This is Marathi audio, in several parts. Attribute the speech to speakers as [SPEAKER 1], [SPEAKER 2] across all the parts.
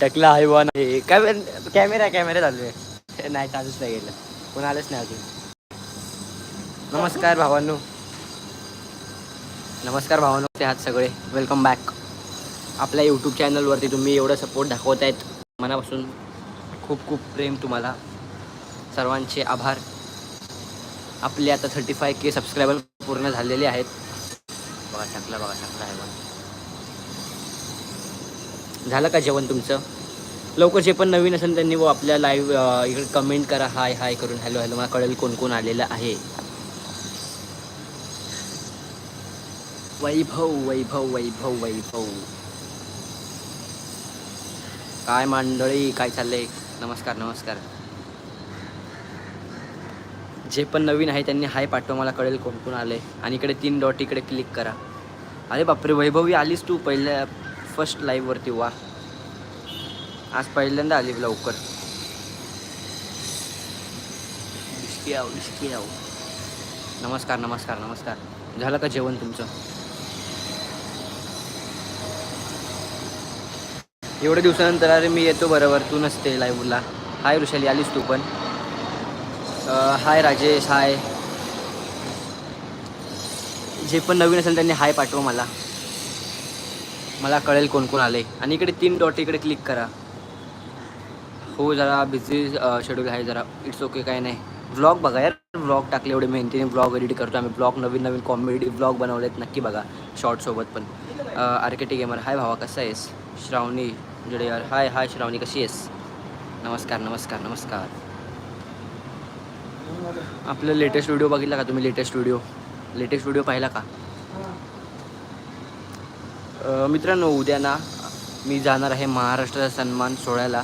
[SPEAKER 1] टकला हाय वन आहे. काय कॅमेरा कॅमेरा चालू आहे. नाही चालूच नाही गेलं. कोण आलंच नाही अजून. नमस्कार भावांनो. नमस्कार भावांनो ते आहात सगळे. वेलकम बॅक आपल्या यूट्यूब चॅनलवरती तुम्ही एवढं सपोर्ट दाखवत आहेत मनापासून खूप खूप प्रेम तुम्हाला. सर्वांचे आभार. आपले आता थर्टी फाय के सबस्क्रायबर पूर्ण झालेले आहेत. बघा टाकला बघा टाकला आहे बघा झालं का जेवण तुमचं? लवकर जे पण नवीन असेल त्यांनी व आपल्या लाईव्ह इकडे कमेंट करा. हाय हाय करून. हॅलो हॅलो मला कळेल कोण कोण आलेलं आहे. वैभव वैभव वैभव वैभव. काय मांडळी काय चाललंय? नमस्कार नमस्कार. जे पण नवीन आहे त्यांनी हाय पाठवा. मला कळेल कोण कोण आले आणि इकडे तीन डॉट इकडे क्लिक करा. अरे बापरे वैभवी आलीस तू पहिल्या फर्स्ट लाईव्हवरती वा. आज पहिल्यांदा आली लवकर. इश्की आहो इश्की आहो. नमस्कार नमस्कार नमस्कार. झालं का जेवण तुमचं? एवढ्या दिवसानंतर अरे मी येतो बरोबर तू नसते लाईव्हला. हाय ऋषाली आलीस तू पण. हाय राजेश हाय. जे पण नवीन असेल त्यांनी हाय पाठवा मला. मला कळेल कोण कोण आले आणि इकडे तीन डॉट इकडे क्लिक करा. हो जरा बिझी शेड्यूल आहे जरा. इट्स ओके काय नाही. व्लॉग बघा यार. व्लॉग टाकले एवढे मेहनतीने व्लॉग एडिट करतो आम्ही. ब्लॉग नवीन नवीन कॉमेडी व्लॉग बनवलेत. नक्की बघा. शॉर्टसोबत पण. आर्केटी गेमर हाय भावा कसा आहेस? श्रावणी जडेयार हाय हाय श्रावणी कशी आहेस? नमस्कार नमस्कार नमस्कार. आपलं लेटेस्ट व्हिडिओ बघितला का तुम्ही? लेटेस्ट व्हिडिओ लेटेस्ट व्हिडिओ पाहिला का? मित्रांनो उद्या ना मी जाणार आहे महाराष्ट्राचा सन्मान सोहळ्याला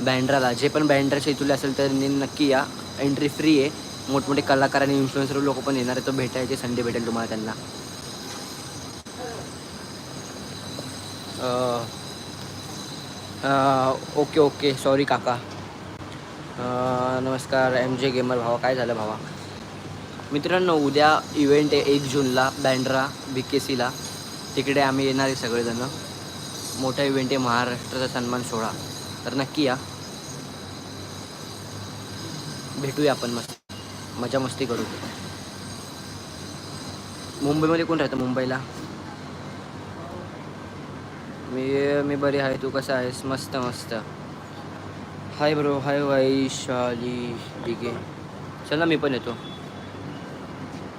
[SPEAKER 1] बँड्राला. जे पण बँड्राच्या इथून असेल तर नक्की या. एंट्री फ्री आहे. मोठमोठे कलाकार आणि इन्फ्लुएन्सर लोक पण येणार आहे तो भेटायचे संडे भेटेल तुम्हाला त्यांना. Okay okay. सॉरी काका. नमस्कार. एम जे गेमर भावा. काय झालं भावा? मित्रांनो उद्या इव्हेंट आहे एक जूनला बँड्रा बी के सीला तिकडे आम्ही येणार आहे सगळेजणं. मोठा इव्हेंट आहे महाराष्ट्राचा सन्मान सोहळा. तर नक्की या. भेटूया आपण मस्त. मजा मस्ती करू. मुंबईमध्ये कोण राहतं मुंबईला? मी मी बरी आहे. तू कसा आहेस? मस्त मस्त. Hi bro hi Vaishali. ठीक आहे. चला मी पण येतो.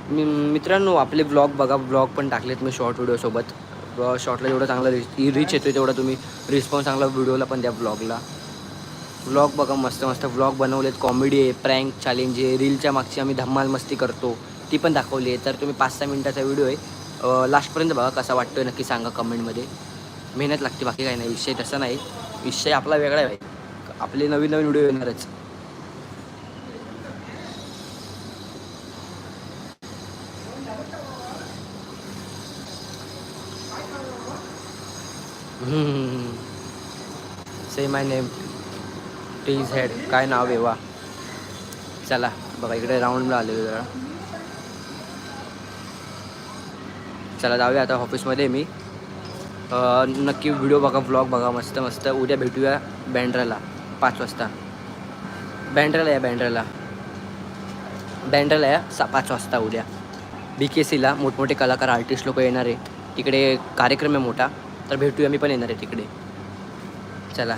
[SPEAKER 1] मी मित्रांनो आपले ब्लॉग बघा. ब्लॉग पण टाकलेत मी शॉर्ट व्हिडिओसोबत शॉर्टला जेवढं चांगला रिच रीच येतो तेवढा तुम्ही रिस्पॉन्स चांगला व्हिडिओला पण द्या ब्लॉगला व्लॉग बघा मस्त मस्त व्लॉग बनवलेत. कॉमेडी आहे प्रँक चॅलेंज आहे. रीलच्या मागची आम्ही धम्माल मस्ती करतो. ती पण दाखवली आहे. तर तुम्ही पाच सहा मिनटाचा व्हिडिओ आहे. लास्टपर्यंत बघा कसा वाटतोय नक्की सांगा कमेंटमध्ये मेहनत लागते बाकी काही नाही. विषय तसा नाही. विषय आपला वेगळा आहे आपले नवीन नवीन व्हिडिओ येणारच. से माय नेम टीज हेड काय नाव आहे वा. चला बघा इकडे राऊंडला आलेलो जरा. चला जाऊया आता ऑफिसमध्ये मी. नक्की व्हिडिओ बघा ब्लॉग बघा मस्त मस्त. उद्या भेटूया बँड्राला पाच वाजता. बँड्राला या बँड्राला. बँड्राला या सा पाच वाजता उद्या. बी के सीला मोठमोठे कलाकार आर्टिस्ट लोक येणार आहे. तिकडे कार्यक्रम आहे मोठा. तर भेटूया मी पण येणार आहे तिकडे. चला.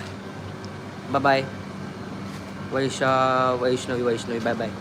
[SPEAKER 1] Bye bye Vaisha Vaishnavi Vaishnavi. Bye bye